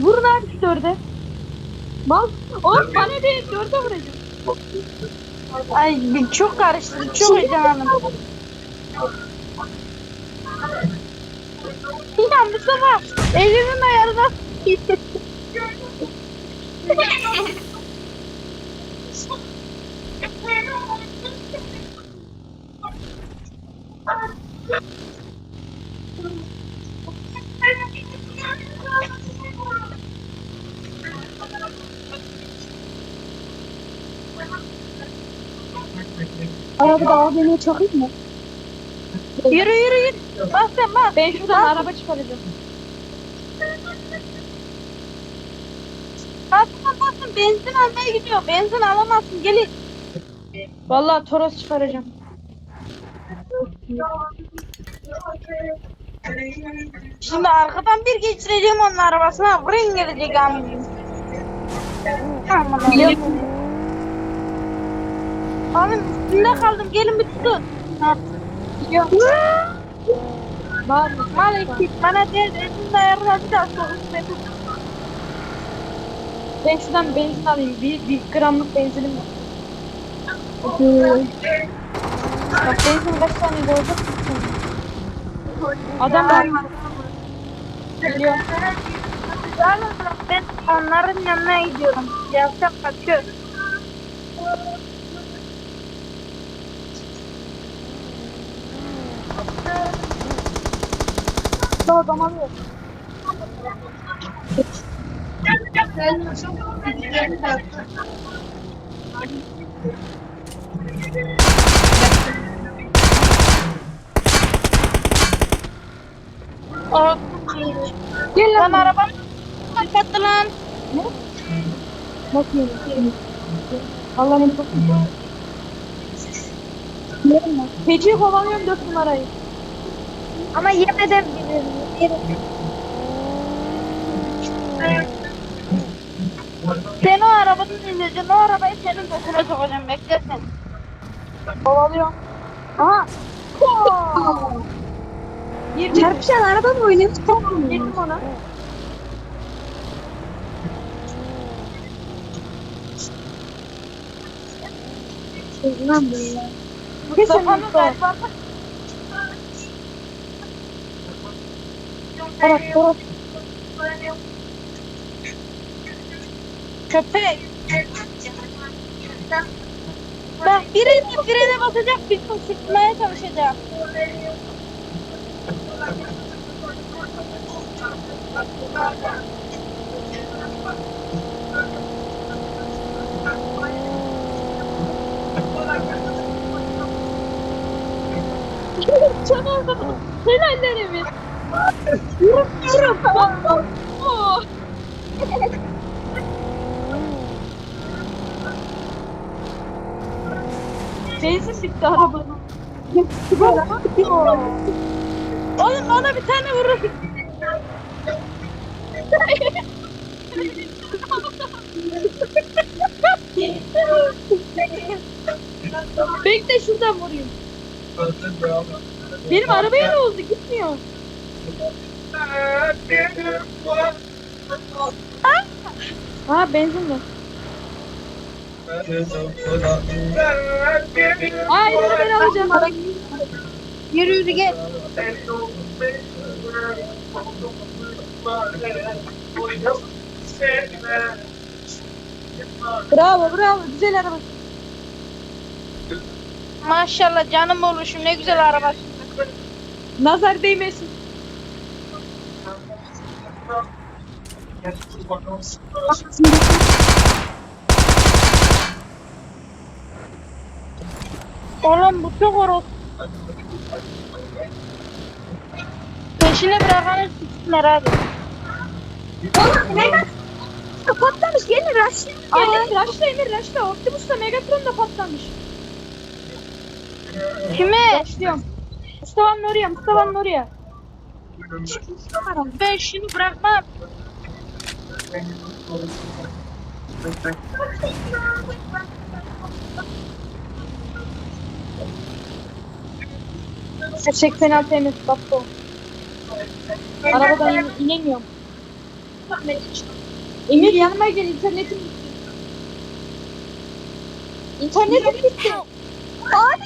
Vurun abi şu dörde. Mal. Oğlum bana değil dörde vuracağım. Ay çok karıştırdı. Çok heyecanlandım. Ya Mustafa elimin ayarına Arabada AVM'ye çakayım mı? Yürü yürü yürü. Bak sen bak. Ben şuradan araba çıkaracağım. Basın basın benzin almaya gidiyor. Benzin alamazsın gelin. Vallahi Toros çıkaracağım. Şimdi arkadan bir geçireceğim onun arabasına. Vırın gelecek. Aman Allah'ım. Oğlum üstünde kaldım. Gelin bir tutun. Ha. Bağırma. Mal eksik. Bana der. Elinde ayarına bir daha soğuk beni. Ben şuradan benzin alayım. Bir, bir gramlık benzinim var. Bak benzin kaç tane olacak? Adam var. Geliyor. Ben onların yanına gidiyorum. Yavşak kaçıyor. Şu adam alıyor. Gel Lan lan. arabam kapattı lan. Ne? Nasıl yemek? Allah'ım çok iyi. Yerim ben. Feci'yi kovalıyorum dört numarayı. Ama yemeden bilirim. Sen o arabadan indireceksin. O arabayı senin bokuna sokacağım. Bekle sen. Kovalıyorum. Aha. Girdim. Çarpışan araba mı oynuyorsun? Girdim ona. Lan böyle. Mustafa'nın galiba. Evet, doğru. Köpek. Bak birini frene basacak bir sıkmaya çalışacak. Çabuk. Helallerimi. Yürü yürü. Oh. Benzin bitti arabanın. Oğlum ona bir tane vurur. Bekle şuradan vurayım. Benim arabaya ne oldu? Gitmiyor. Ha benzin var. Hayır ben alacağım. Yürü yürü gel. Bravo bravo güzel araba. Maşallah canım oluşum ne güzel araba. Nazar değmesin. Oğlum bu çok horoz. Peşine bırakanı siksinler abi. Oğlum neden? Patlamış gelin rushlayın. Aynen Raşla Emir Raşla. Optimus'ta Megatron da patlamış. Kime? Başlıyorum. Mustafa'nın oraya Mustafa'nın oraya. Ben şunu bırakmam. Gerçek penaltı Emir. Bak bu. Arabadan in- inemiyorum. Emir yanıma gel internetim gitti. İnternetim gitti. Abi.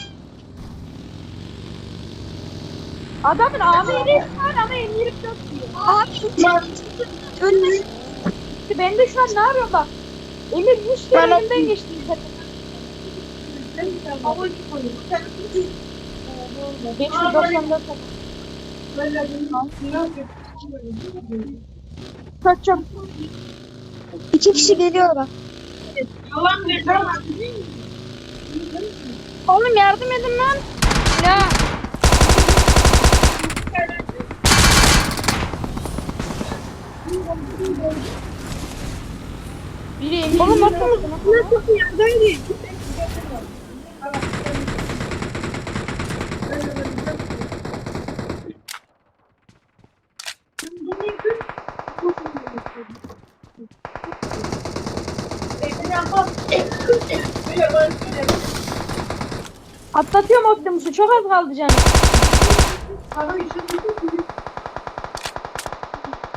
Adamın AMR'si var ama M24 diyor. Abi Önüne İşte ben de şu an ne yapıyorum bak. Emir 100 kere Ben- önümden geçti. 594 Kaçacağım. iki kişi geliyorlar. Oğlum yardım edin lan. Ya. Biri Emir Oğlum 24 bakın. Nasıl yardım edin? Atlatıyorum Optimus'u çok az kaldı canım.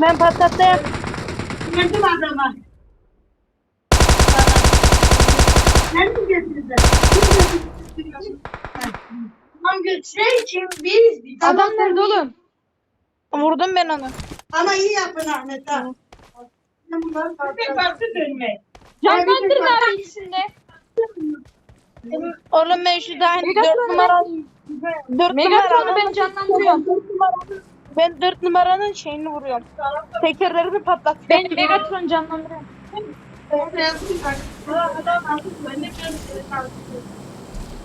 Ben patlattım. Gördüm adamı. Nerede götürdün? Tam götüren kim biz? biz. Adam nerede oğlum? Vurdum ben onu. Ama iyi yapın Ahmet ha. Bir farklı dönme. Canlandırın abi ikisinde. Oğlum ben şu daha 4 numara 4 Megatron'u numara ben canlandırıyorum. Ben 4 numaranın şeyini vuruyorum. Tekerlerini patlatıyorum. Ben Megatron canlandırıyorum. De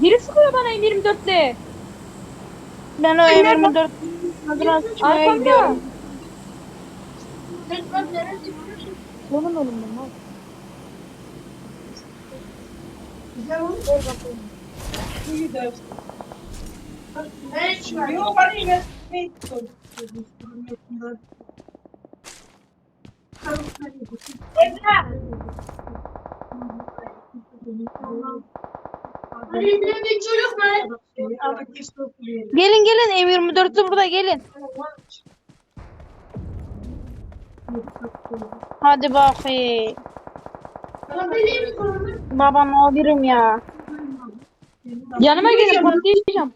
Biri sıkıyor bana M24'le. ben o M24 adına sıçmaya gidiyorum. Oğlum oğlum ben. al. Yok bana yine. Var. Gelin gelin M24'ü burada gelin. Hadi bakayım. Baba ne olurum ya. Yanıma gelin patlayacağım.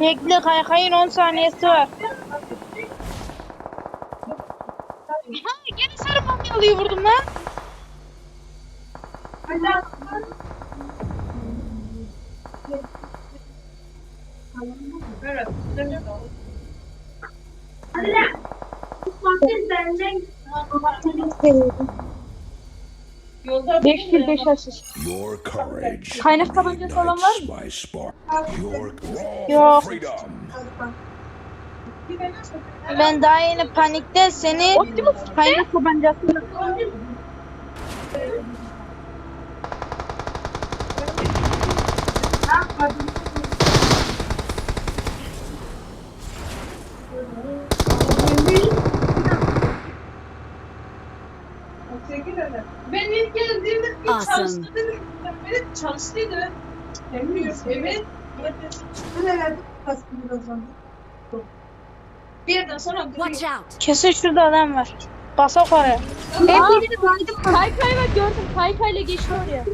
Bekle kaykayın 10 saniyesi var. Ha gene sarı patlıyı vurdum lan. Yolda 5 kill 5 asist. Your courage Kaynak tabancası olan var mı? ignites my spark. Your raw Yok. freedom. Ben daha yeni panikte seni Optimus kaynak tabancasıyla Ben bir Awesome. çalıştıydı. Evet çalıştıydı. Evet. Evet. Bir yerden sonra Watch out! Kesin şurada adam var. Basak oraya. Hepinizi baydım. Kaykay var gördüm. Kaykayla geçti oraya.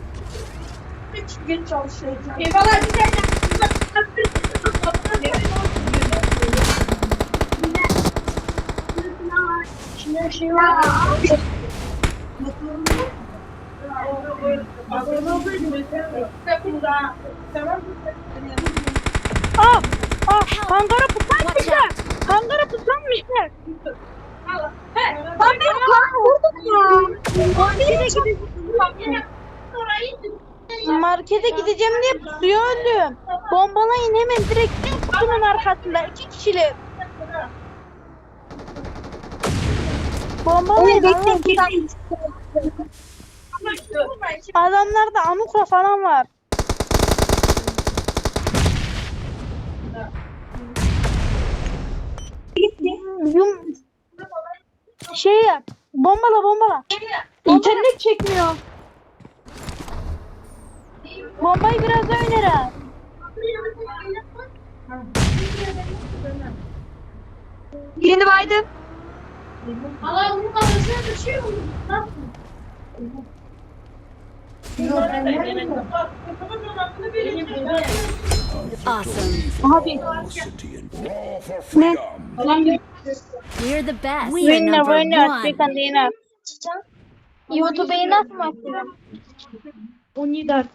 geç çalışıyor. Eyvallah bir dakika. Aa! Aa! Hangara puslanmışlar. Hangara puslanmışlar. Abi kan vurduk ya. Markete gideceğim diye pusuya öldüm. Bombalayın hemen direkt kutunun arkasında. iki kişiler. Bombalayın. Bekle Allah- bir dakika. Adamlarda Anuka falan var. Yum şey yap. Bombala bombala. İnternet çekmiyor. Bombayı biraz daha öneri at. Birini baydım. Allah onun kafasına düşüyor mu? Awesome. Abi. Freedom. We're the best. We're Winner winner one. chicken dinner. YouTube'u nasıl mı açacağım? 17 artık.